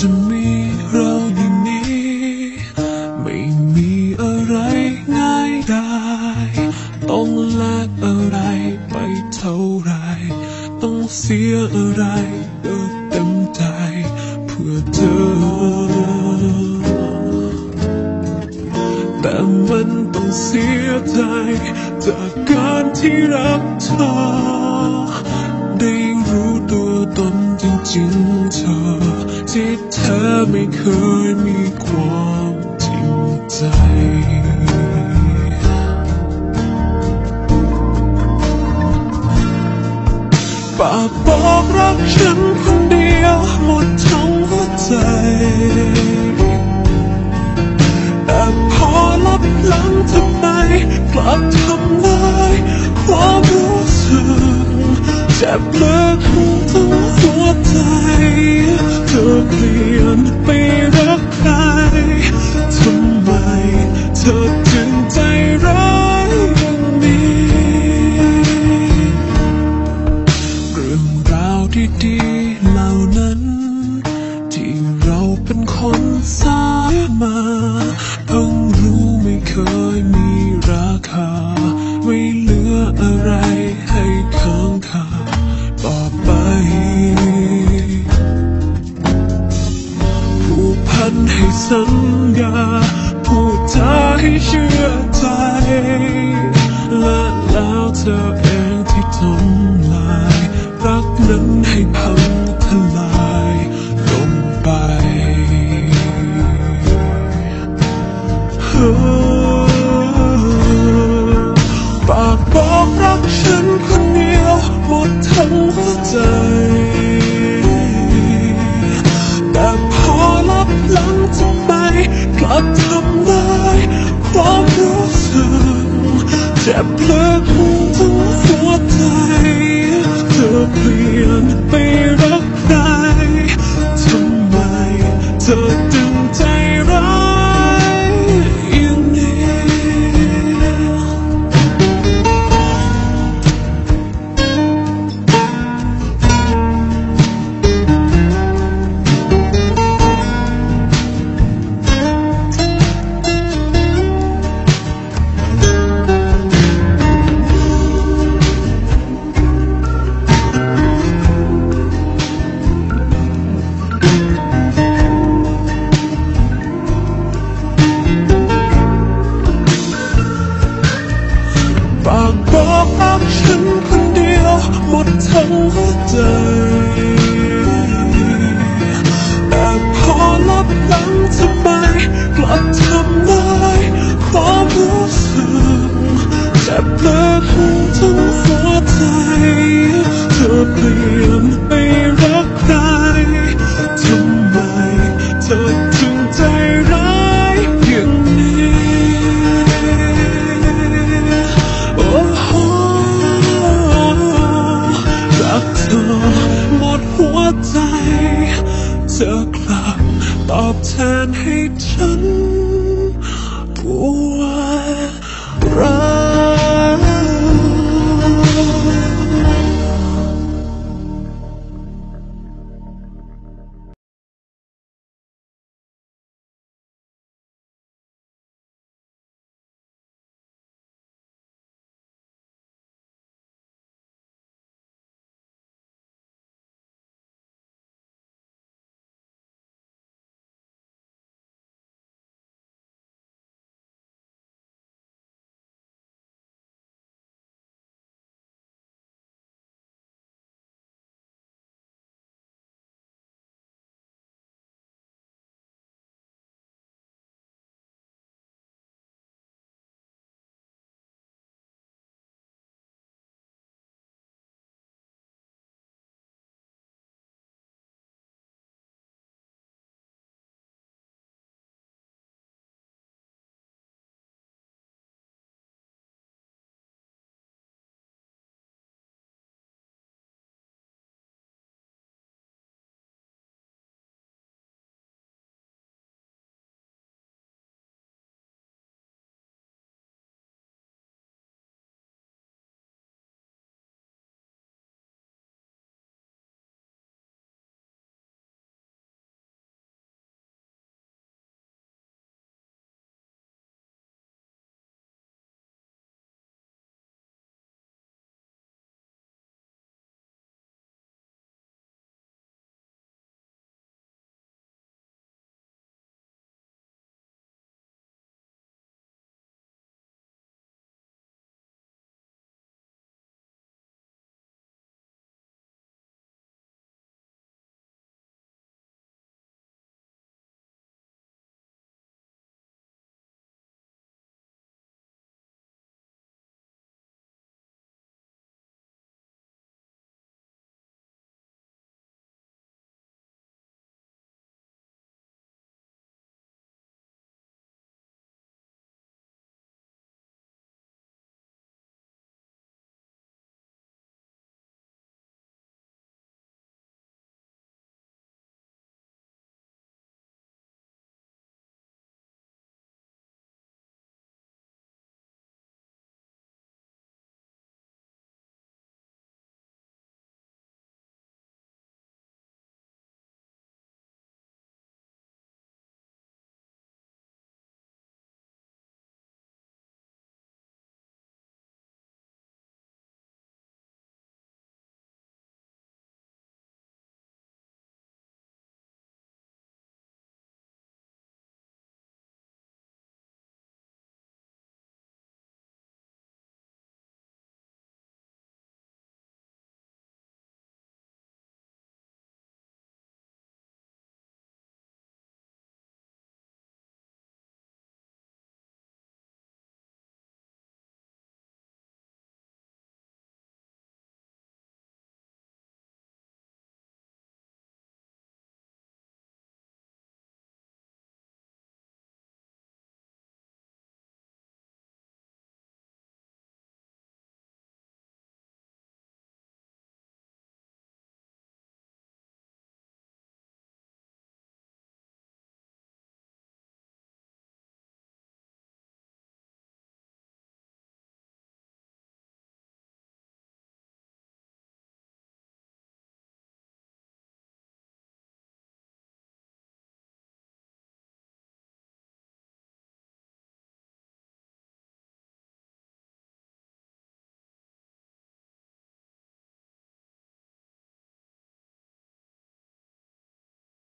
จะมีเราอย่างนี้ ไม่มีอะไรง่ายได้ ต้องแลกอะไรไปเท่าไร ต้องเสียอะไรก็เต็มใจ เพื่อเธอ แต่มันต้องเสียใจ จากการที่รักเธอ ที่เธอไม่เคยมีความจริงใจปากบอกรักฉัน สัญญาพูดจาให้เชื่อใจและแล้วเธอ เจ็บเลิกทั้งหัวใจเธอเปลี่ยนไปรักใครทำไมเธอ เธอกลับตอบแทนให้ฉันผู้วดร้าว